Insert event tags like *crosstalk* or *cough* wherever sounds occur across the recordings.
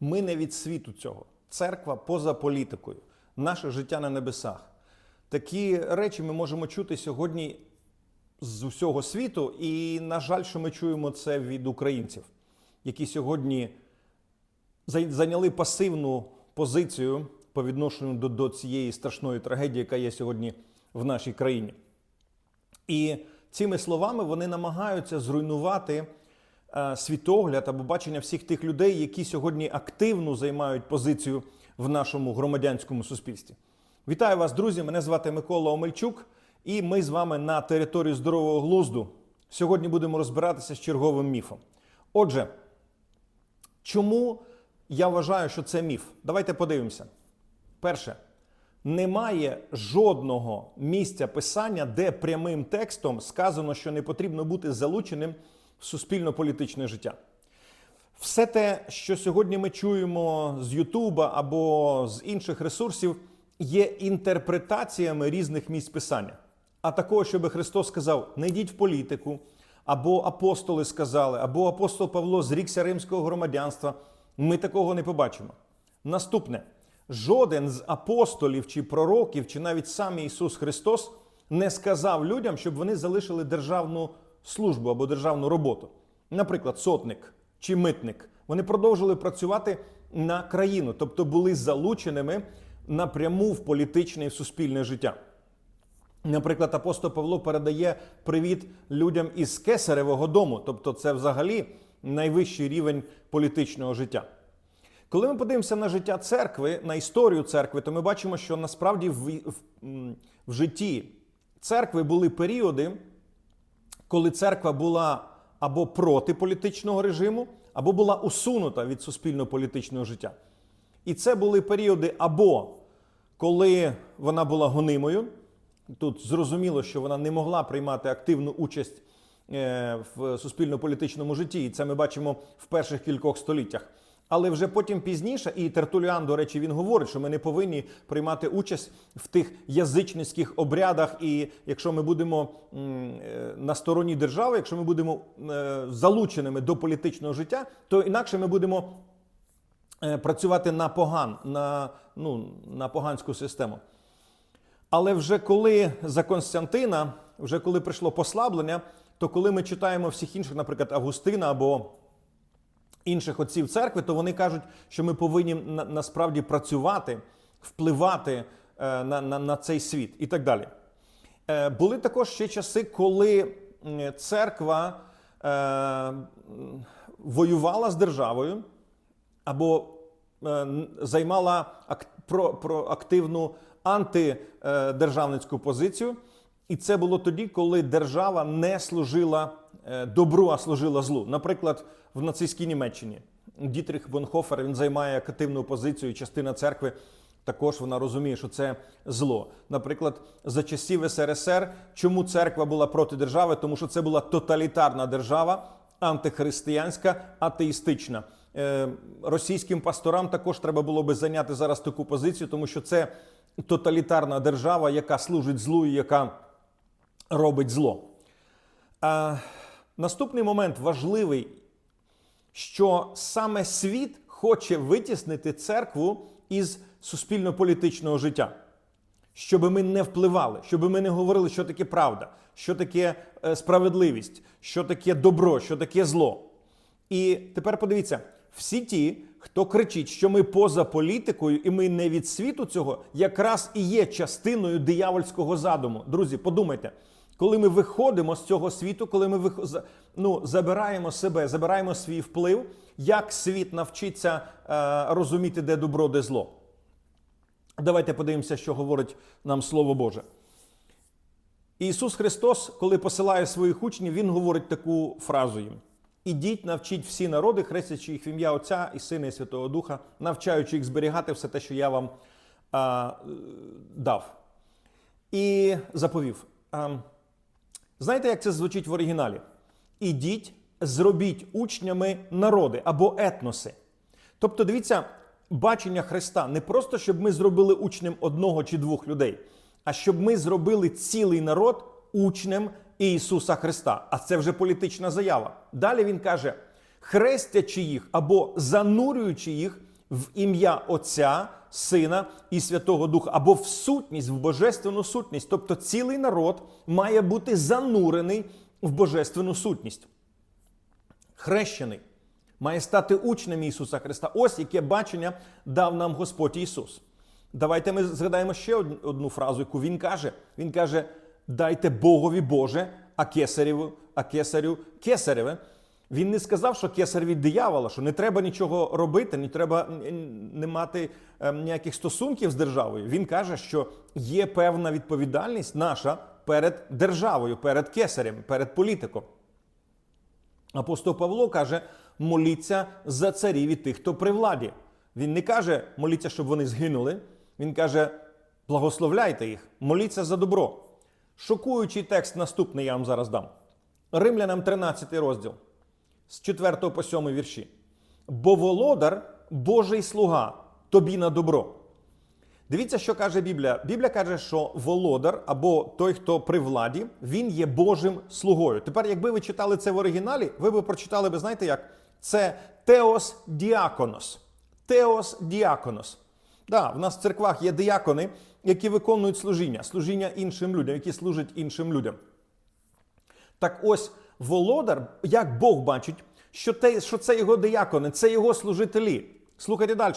Ми не від світу цього. Церква поза політикою, наше життя на небесах. Такі речі ми можемо чути сьогодні з усього світу, і, на жаль, що ми чуємо це від українців, які сьогодні зайняли пасивну позицію по відношенню до, до цієї страшної трагедії, яка є сьогодні в нашій країні. І цими словами вони намагаються зруйнувати світогляд або бачення всіх тих людей, які сьогодні активно займають позицію в нашому громадянському суспільстві. Вітаю вас, друзі! Мене звати Микола Омельчук, і ми з вами на території здорового глузду. Сьогодні будемо розбиратися з черговим міфом. Отже, чому я вважаю, що це міф? Давайте подивимося. Перше, немає жодного місця писання, де прямим текстом сказано, що не потрібно бути залученим в суспільно-політичне життя. Все те, що сьогодні ми чуємо з Ютуба або з інших ресурсів, є інтерпретаціями різних місць писання. А такого, щоб Христос сказав: не йдіть в політику, або апостоли сказали, або апостол Павло зрікся римського громадянства. Ми такого не побачимо. Наступне: жоден з апостолів чи пророків, чи навіть сам Ісус Христос не сказав людям, щоб вони залишили державну службу або державну роботу. Наприклад, сотник чи митник. Вони продовжили працювати на країну, тобто були залученими напряму в політичне і в суспільне життя. Наприклад, апостол Павло передає привіт людям із Кесаревого дому, тобто це взагалі найвищий рівень політичного життя. Коли ми подивимося на життя церкви, на історію церкви, то ми бачимо, що насправді в, в, в житті церкви були періоди, коли церква була або проти політичного режиму, або була усунута від суспільно-політичного життя. І це були періоди або коли вона була гонимою, тут зрозуміло, що вона не могла приймати активну участь е, в суспільно-політичному житті, і це ми бачимо в перших кількох століттях. Але вже потім пізніше, і Тертуліан, до речі, він говорить, що ми не повинні приймати участь в тих язичницьких обрядах. І якщо ми будемо е, на стороні держави, якщо ми будемо е, залученими до політичного життя, то інакше ми будемо е, працювати на поган, на, ну, на поганську систему. Але вже коли за Константина, вже коли прийшло послаблення, то коли ми читаємо всіх інших, наприклад, Августина або інших отців церкви, то вони кажуть, що ми повинні на, насправді працювати, впливати е, на, на, на цей світ і так далі. Е, були також ще часи, коли церква е, воювала з державою або е, займала ак- про, про активну антидержавницьку позицію. І це було тоді, коли держава не служила е, добру, а служила злу. Наприклад, в нацистській Німеччині Дітрих Бонхофер він займає активну позицію, частина церкви також вона розуміє, що це зло. Наприклад, за часів СРСР, чому церква була проти держави? Тому що це була тоталітарна держава, антихристиянська, атеїстична. Е, Російським пасторам також треба було би зайняти зараз таку позицію, тому що це тоталітарна держава, яка служить злу і яка робить зло. А, наступний момент важливий, що саме світ хоче витіснити церкву із суспільно-політичного життя. Щоб ми не впливали, щоб ми не говорили, що таке правда, що таке е, справедливість, що таке добро, що таке зло. І тепер подивіться: всі ті, хто кричить, що ми поза політикою і ми не від світу цього, якраз і є частиною диявольського задуму. Друзі, подумайте, коли ми виходимо з цього світу, коли ми ну, забираємо себе, забираємо свій вплив, як світ навчиться е, розуміти, де добро, де зло. Давайте подивимося, що говорить нам Слово Боже. Ісус Христос, коли посилає своїх учнів, Він говорить таку фразу їм: Ідіть, навчіть всі народи, хрестячи їх в ім'я Отця і Сина і Святого Духа, навчаючи їх зберігати все те, що я вам а, е, дав. І заповів. А, знаєте, як це звучить в оригіналі? Ідіть, зробіть учнями народи або етноси. Тобто, дивіться, бачення Христа не просто, щоб ми зробили учнем одного чи двох людей, а щоб ми зробили цілий народ учнем Ісуса Христа. А це вже політична заява. Далі він каже: хрестячи їх або занурюючи їх в ім'я Отця, Сина і Святого Духа, або в сутність, в божественну сутність. Тобто цілий народ має бути занурений в божественну сутність. Хрещений має стати учнем Ісуса Христа. Ось яке бачення дав нам Господь Ісус. Давайте ми згадаємо ще одну фразу, яку Він каже. Він каже: дайте Богові Боже, а кесареву, а кесарю кесареве. Він не сказав, що кесар від диявола, що не треба нічого робити, не треба не мати ем, ніяких стосунків з державою. Він каже, що є певна відповідальність наша перед державою, перед кесарем, перед політиком. Апостол Павло каже: моліться за царів і тих, хто при владі. Він не каже, моліться, щоб вони згинули. Він каже, благословляйте їх, моліться за добро. Шокуючий текст наступний я вам зараз дам. Римлянам 13 розділ з 4 по 7 вірші. Бо володар Божий слуга тобі на добро. Дивіться, що каже Біблія. Біблія каже, що володар або той, хто при владі, він є Божим слугою. Тепер, якби ви читали це в оригіналі, ви б прочитали, би, знаєте як? Це Теос Діаконос. Теос Діаконос. Да, в нас в церквах є діакони, які виконують служіння, служіння іншим людям, які служать іншим людям. Так ось володар, як Бог бачить, що, те, що це його диякони, це його служителі. Слухайте далі.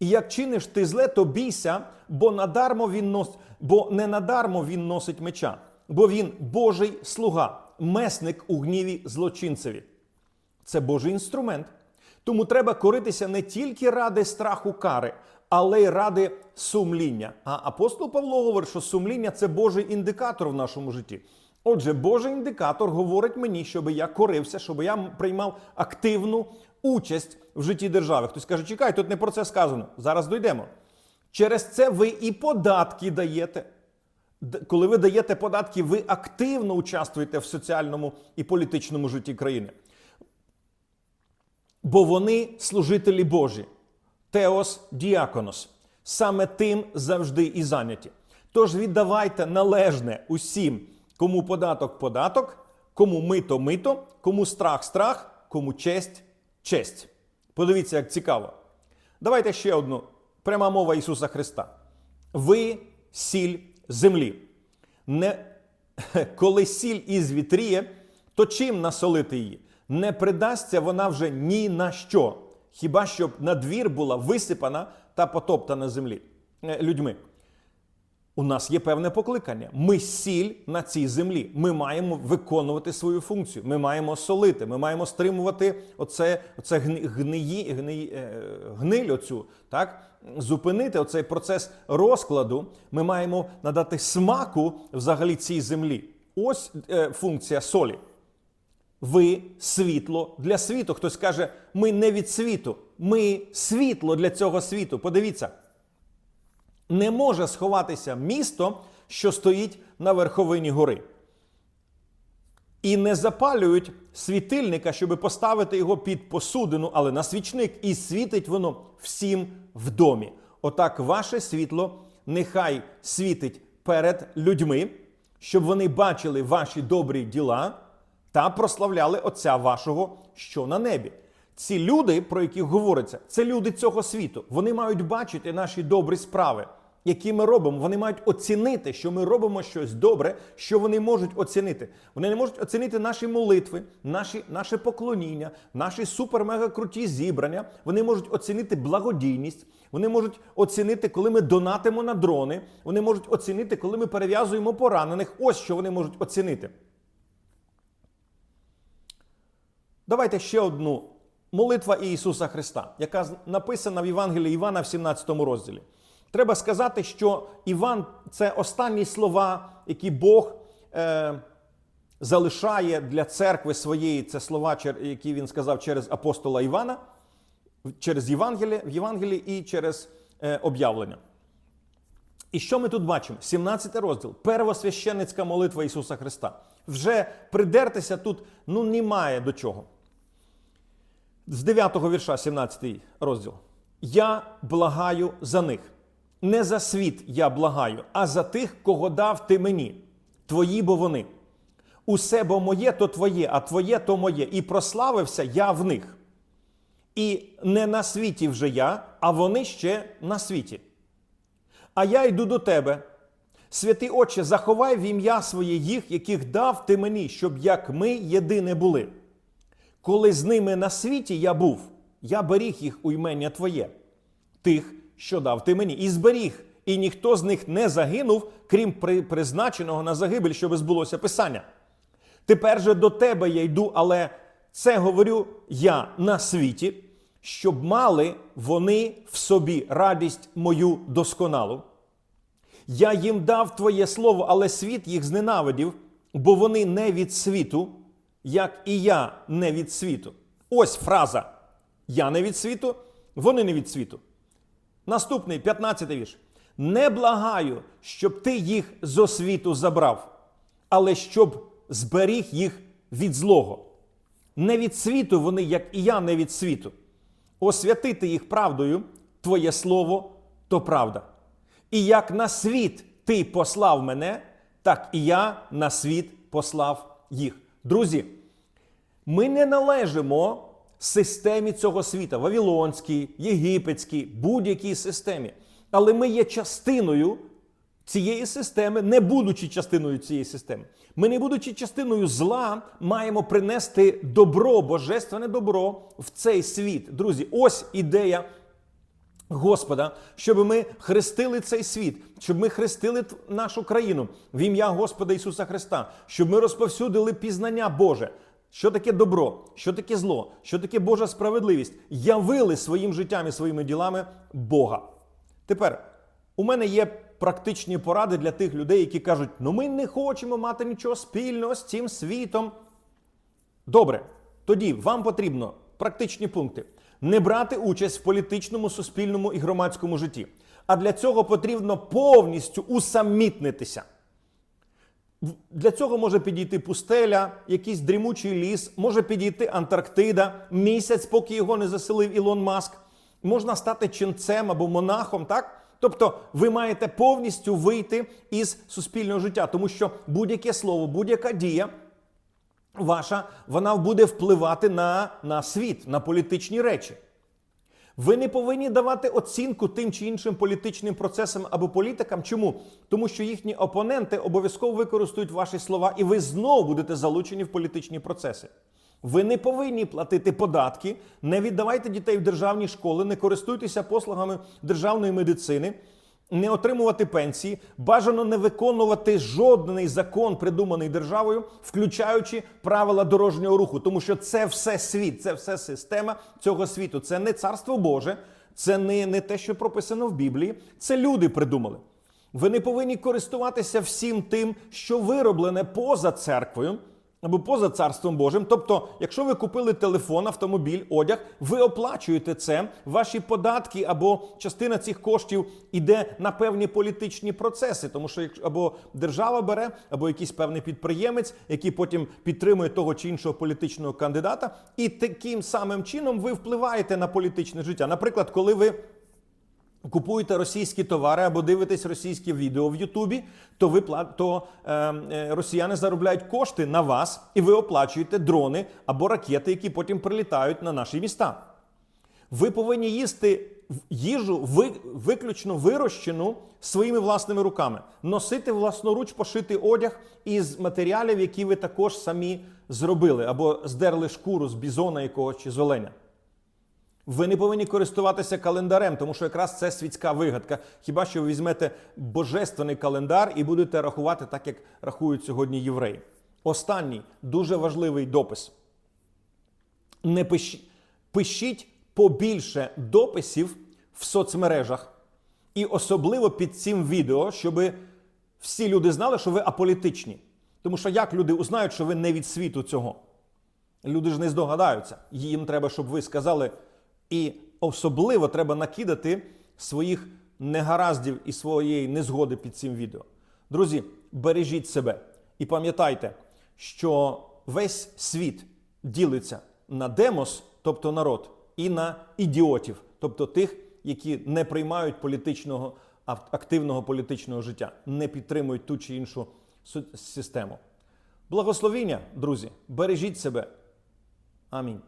І як чиниш ти зле, то бійся, бо надармо він нос... бо не надармо він носить меча, бо він Божий слуга, месник у гніві злочинцеві. Це Божий інструмент. Тому треба коритися не тільки ради страху кари, але й ради сумління. А апостол Павло говорить, що сумління це Божий індикатор в нашому житті. Отже, Божий індикатор говорить мені, щоб я корився, щоб я приймав активну участь в житті держави. Хтось каже, чекай, тут не про це сказано. Зараз дійдемо. Через це ви і податки даєте. Коли ви даєте податки, ви активно участвуєте в соціальному і політичному житті країни. Бо вони служителі Божі. Теос діаконос. Саме тим завжди і зайняті. Тож віддавайте належне усім, кому податок податок, кому мито мито, кому страх страх, кому честь честь. Подивіться, як цікаво. Давайте ще одну пряма мова Ісуса Христа. Ви сіль землі. Не, *laughs* коли сіль із вітріє, то чим насолити її? Не придасться вона вже ні на що, хіба щоб на двір була висипана та потоптана землі е, людьми. У нас є певне покликання. Ми сіль на цій землі. Ми маємо виконувати свою функцію. Ми маємо солити. Ми маємо стримувати оце, оце гниї, гниї, е, гниль оцю, так? зупинити оцей процес розкладу. Ми маємо надати смаку взагалі цій землі. Ось е, функція солі. Ви світло для світу. Хтось каже, ми не від світу, ми світло для цього світу. Подивіться, не може сховатися місто, що стоїть на верховині гори. І не запалюють світильника, щоб поставити його під посудину, але на свічник, і світить воно всім в домі. Отак ваше світло нехай світить перед людьми, щоб вони бачили ваші добрі діла та прославляли Отця вашого, що на небі. Ці люди, про яких говориться, це люди цього світу. Вони мають бачити наші добрі справи, які ми робимо. Вони мають оцінити, що ми робимо щось добре, що вони можуть оцінити. Вони не можуть оцінити наші молитви, наші, наше поклоніння, наші супер-мега круті зібрання. Вони можуть оцінити благодійність. Вони можуть оцінити, коли ми донатимо на дрони. Вони можуть оцінити, коли ми перев'язуємо поранених. Ось що вони можуть оцінити. Давайте ще одну молитва Ісуса Христа, яка написана в Євангелії Івана в 17 розділі. Треба сказати, що Іван це останні слова, які Бог е, залишає для церкви своєї. Це слова, які він сказав через апостола Івана, через Євангеліє, в Євангелії і через е, об'явлення. І що ми тут бачимо? 17 розділ, первосвященницька молитва Ісуса Христа. Вже придертися тут ну немає до чого. З 9 вірша, 17 розділ. Я благаю за них. Не за світ я благаю, а за тих, кого дав ти мені. Твої бо вони. Усе бо моє, то твоє, а твоє то моє. І прославився я в них. І не на світі вже я, а вони ще на світі. А я йду до тебе. Святий Отче, заховай в ім'я своє їх, яких дав ти мені, щоб як ми єдине були. Коли з ними на світі я був, я беріг їх у ймення Твоє, тих, що дав ти мені, і зберіг, і ніхто з них не загинув, крім призначеного на загибель, щоб збулося Писання. Тепер же до тебе я йду, але це говорю я на світі, щоб мали вони в собі радість мою досконалу. Я їм дав твоє слово, але світ їх зненавидів, бо вони не від світу, як і я не від світу. Ось фраза. Я не від світу, вони не від світу. Наступний 15 вірш. Не благаю, щоб ти їх з освіту забрав, але щоб зберіг їх від злого. Не від світу вони, як і я, не від світу. Освятити їх правдою, твоє слово то правда. І як на світ ти послав мене, так і я на світ послав їх. Друзі, ми не належимо системі цього світа, Вавилонській, єгипетській, будь-якій системі. Але ми є частиною цієї системи, не будучи частиною цієї системи. Ми, не будучи частиною зла, маємо принести добро, божественне добро в цей світ. Друзі, ось ідея Господа, щоб ми хрестили цей світ, щоб ми хрестили нашу країну в ім'я Господа Ісуса Христа, щоб ми розповсюдили пізнання Боже. Що таке добро, що таке зло, що таке Божа справедливість, явили своїм життям і своїми ділами Бога. Тепер у мене є практичні поради для тих людей, які кажуть: ну ми не хочемо мати нічого спільного з цим світом. Добре, тоді вам потрібно практичні пункти: не брати участь в політичному, суспільному і громадському житті. А для цього потрібно повністю усамітнитися. Для цього може підійти пустеля, якийсь дрімучий ліс, може підійти Антарктида, місяць, поки його не заселив Ілон Маск. Можна стати ченцем або монахом, так? Тобто ви маєте повністю вийти із суспільного життя, тому що будь-яке слово, будь-яка дія ваша, вона буде впливати на, на світ, на політичні речі. Ви не повинні давати оцінку тим чи іншим політичним процесам або політикам. Чому? Тому що їхні опоненти обов'язково використають ваші слова, і ви знову будете залучені в політичні процеси. Ви не повинні платити податки, не віддавайте дітей в державні школи, не користуйтеся послугами державної медицини, не отримувати пенсії, бажано не виконувати жодний закон, придуманий державою, включаючи правила дорожнього руху, тому що це все світ, це все система цього світу. Це не царство Боже, це не, не те, що прописано в Біблії. Це люди придумали. Ви не повинні користуватися всім тим, що вироблене поза церквою або поза царством Божим. Тобто, якщо ви купили телефон, автомобіль, одяг, ви оплачуєте це. Ваші податки або частина цих коштів іде на певні політичні процеси, тому що якщо або держава бере, або якийсь певний підприємець, який потім підтримує того чи іншого політичного кандидата, і таким самим чином ви впливаєте на політичне життя. Наприклад, коли ви купуєте російські товари або дивитесь російські відео в Ютубі, то ви то е, е, росіяни заробляють кошти на вас, і ви оплачуєте дрони або ракети, які потім прилітають на наші міста. Ви повинні їсти їжу ви, виключно вирощену своїми власними руками, носити власноруч пошитий одяг із матеріалів, які ви також самі зробили, або здерли шкуру з бізона якогось чи з оленя. Ви не повинні користуватися календарем, тому що якраз це світська вигадка. Хіба що ви візьмете божественний календар і будете рахувати так, як рахують сьогодні євреї. Останній дуже важливий допис. Не пишіть, пишіть побільше дописів в соцмережах, і особливо під цим відео, щоб всі люди знали, що ви аполітичні. Тому що як люди узнають, що ви не від світу цього? Люди ж не здогадаються. Їм треба, щоб ви сказали, і особливо треба накидати своїх негараздів і своєї незгоди під цим відео. Друзі, бережіть себе і пам'ятайте, що весь світ ділиться на демос, тобто народ, і на ідіотів, тобто тих, які не приймають політичного активного політичного життя, не підтримують ту чи іншу систему. Благословіння, друзі, бережіть себе. Амінь.